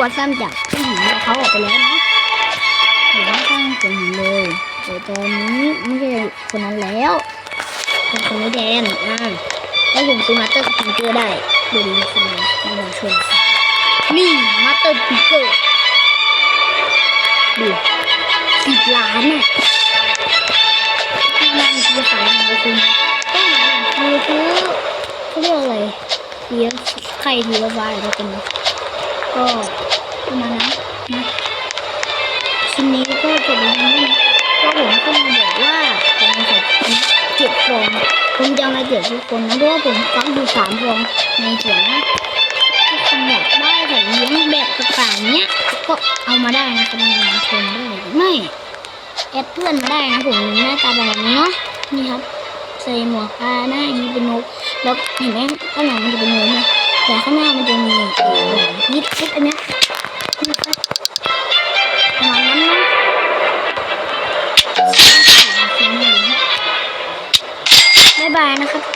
วัดซ้ำจากผู้หญิงเขาออกไปแล้วนะอยู่ข้างๆผู้หญิงเลยแต่ตอนนี้ไม่ใช่คนนั้นแล้วเป็นคนนี้แทนอ่าแล้วผมซื้อมาสเตอร์สปิเกอร์ได้ดูดีคนนี้มาลองชมค่ะนี่มาสเตอร์สปิเกอร์ดูสิบล้านอะที่นั่นคือขายของคุณก็หมายถึงคือเขาเรียกอะไรเลี้ยงไข่ทีละใบแล้วกันนะ ก็ประมาณนั้นนะชิ้นนี้ก็จบแล้วนะก็ผมก็มาบอกว่าผมจะเจ็ดฟองผมจะมาเจ็ดทุกคนนะเพราะว่าผมฟักอยู่สามฟองในเสียงนะถ้าคุณอยากได้แบบเลี้ยงแบบต่างๆเนี้ยก็เอามาได้นะครับมาชมได้ไม่แอดเพื่อนมาได้นะผมหน้าตาแบบนี้เนาะนี่ครับใส่หมวกอาหน้าอย่างนี้เป็นนกแล้วเห็นไหมข้างหลังมันจะเป็นนกนะ ดอันเนี้ยประมาณนั้นนะบ๊ายบายนะครับ